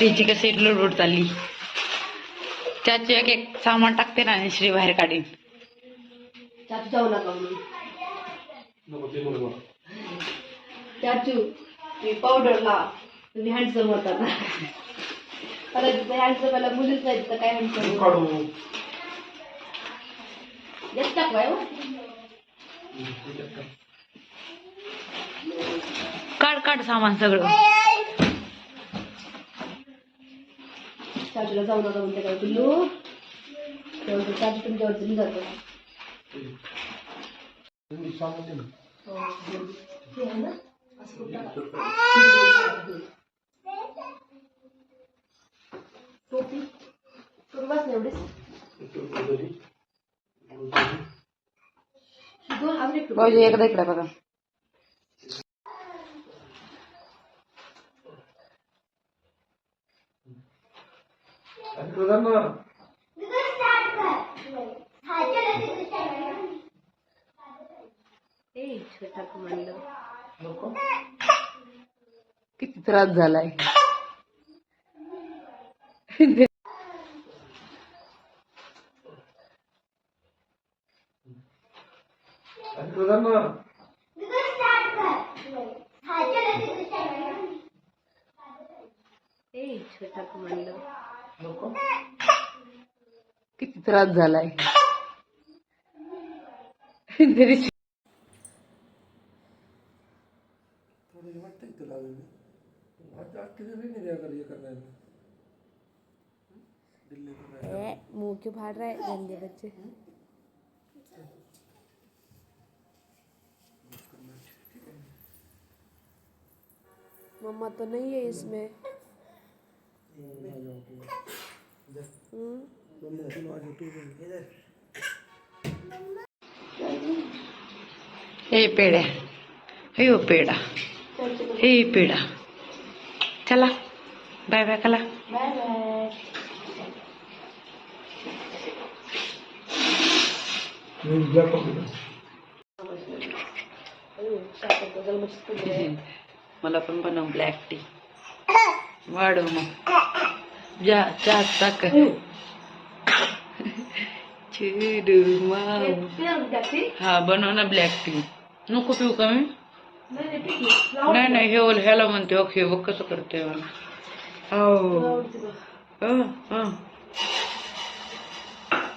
श्रीची कशी लुडबुड चालली? चाची एक एक सामान टाकते ना आणि श्री बाहेर काढीन. चाचू जाऊ नका म्हणून. चाचू मी पावडर ला तुम्ही हँडसम होता ना. मुलीच नाही तिथं काय हँडसम काढू. येत टाकवाय हो. काढ काढ सामान सगळं. चाचूला जाऊ नका म्हणते काय पिल्लू? तेव्हा चाचू तुमच्यावरती जातो तुम्ही सांगते ना. हे. टोपी. टोपी बस एवढीच? दोन एकदा इकडे बघा. तुझा ना छोटा कमांडो किती त्रास झालाय. तुझा ना छोटा कमांडो नको. किती त्रास झालाय. तरी थोडं हे वाटतं की तुला अजून? आता किती नाही द्या कर हे करणार. दिल्ली मुंह क्यों फाड़ रहा है गंदे बच्चे. मम्मा तो नहीं है इसमें. हम्म हे पेड्या हे हो पेडा हे पेडा चला बाय बाय कला. मला पण बनव ब्लॅक टी वाढव मग. जा चा टाक चिडू माऊ. हा बनव ना ब्लॅक टी नको पिऊ का मी? नाही नाही हे ओल ह्याला म्हणते ओके बघ कसं करते हो. हं, हं.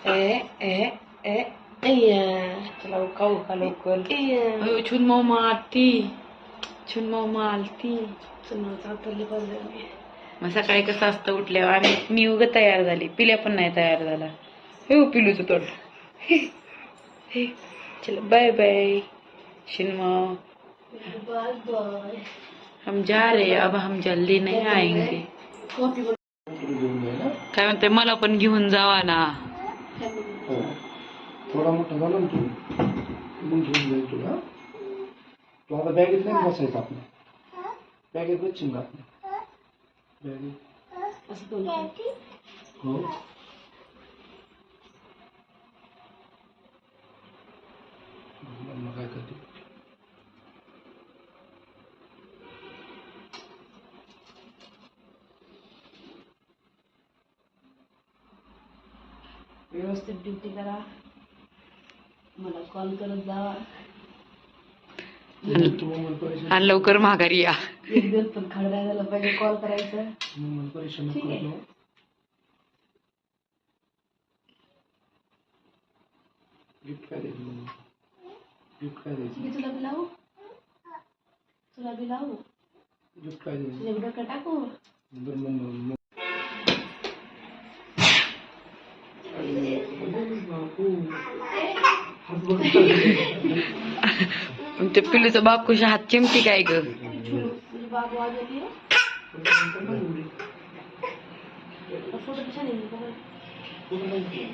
ए ए ए खाऊ का लवकर. अयो छुनमो मारती छुनमो मारती मग सकाळी कसं असतं उठल्यावर आणि मी उग तयार झाली. पिल्या पण नाही तयार झाला. हे हो पिलूचं तोड. हे हे. बाय बाय शिनमो हम जा रहे अब हम जल्दी नाही आएंगे. काय म्हणते मला पण घेऊन जावा ना. हो. थोडा मोठा झाला ना तू. मग घेऊन जाईल तुला. तू आता बॅगेत नाही बसायचं आपण बॅगेत बसशील का आपलं हो काय करते व्यवस्थित ड्युटी करा. मला कॉल करत जावा. आणि लवकर माघारी या. एक दिवस पण झालं पाहिजे कॉल करायचं मम्मा परेशान ठीक आहे. करतो गिफ्ट काय द्यायचं गिफ्ट काय द्यायचं तुला बी लावू तुला बी लावू गिफ्ट काय द्यायचं तुझ्या डोक्यात टाकू बरं मग आणि ते पिलूचं बापूच्या हात चिमटी काय ग बाबू आज येते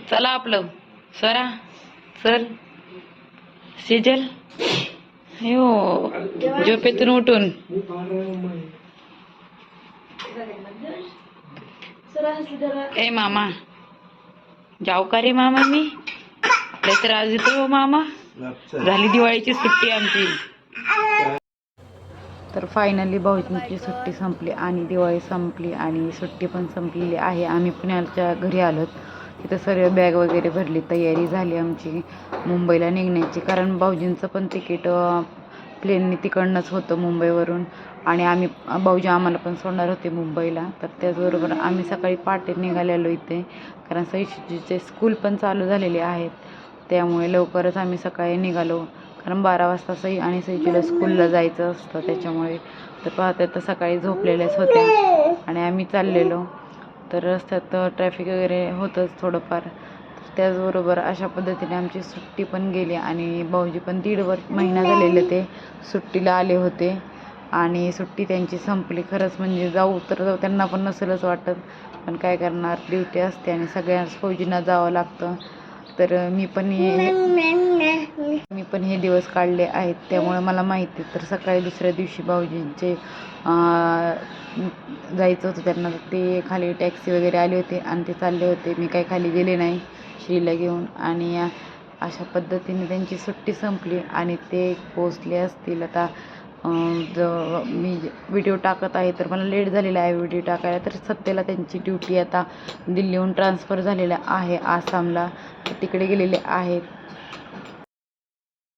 चला आपलं. सरा चल. सिजल. हो झोपेतून उठून. सर ए मामा. जाऊ का रे मामा मी? त्रास देतो हो मामा झाली दिवाळीची सुट्टी आमची. तर फायनली भाऊजींची सुट्टी संपली आणि दिवाळी संपली आणि सुट्टी पण संपलेली आहे. आम्ही पुण्याच्या घरी आलोत तिथं सर्व बॅग वगैरे भरली. तयारी झाली आमची. मुंबईला निघण्याची. कारण भाऊजींचं पण तिकीट प्लेनने तिकडनंच होतं मुंबईवरून. आणि आम्ही भाऊजी आम्हाला पण सोडणार होते मुंबईला. तर त्याचबरोबर आम्ही सकाळी पहाटे निघालेलो इथे. कारण सईशीचे स्कूल पण चालू झालेले आहेत. त्यामुळे लवकरच आम्ही सकाळी निघालो. कारण बारा वाजता सई आणि सईचीला स्कूलला जायचं असतं त्याच्यामुळे. तर पाहते तर सकाळी झोपलेल्याच होत्या आणि आम्ही चाललेलो. तर रस्त्यात ट्रॅफिक वगैरे होतंच थोडंफार. त्याचबरोबर अशा पद्धतीने आमची सुट्टी पण गेली आणि भाऊजी पण दीड वर महिना झालेले ते सुट्टीला आले होते. आणि सुट्टी त्यांची संपली खरंच म्हणजे जाऊ तर जाऊ त्यांना पण नसेलच वाटत. पण काय करणार ड्युटी असते आणि सगळ्या फौजींना जावं लागतं. तर मी पण मी पण हे दिवस काढले आहेत त्यामुळे मला माहिती तर सकाळी दुसऱ्या दिवशी भाऊजींचे जायचं होतं त्यांना ते खाली टॅक्सी वगैरे आले होते आणि ते चालले होते. मी काही खाली गेले नाही श्रीला घेऊन आणि अशा पद्धतीने त्यांची सुट्टी संपली आणि ते पोचले असतील. आता ज मी व्हिडिओ टाकत आहे तर मला लेट झालेला आहे व्हिडिओ टाकायला तर सत्तेला त्यांची ड्युटी आता दिल्लीहून ट्रान्सफर झालेल्या आहे आसामला. तिकडे गेलेले आहेत.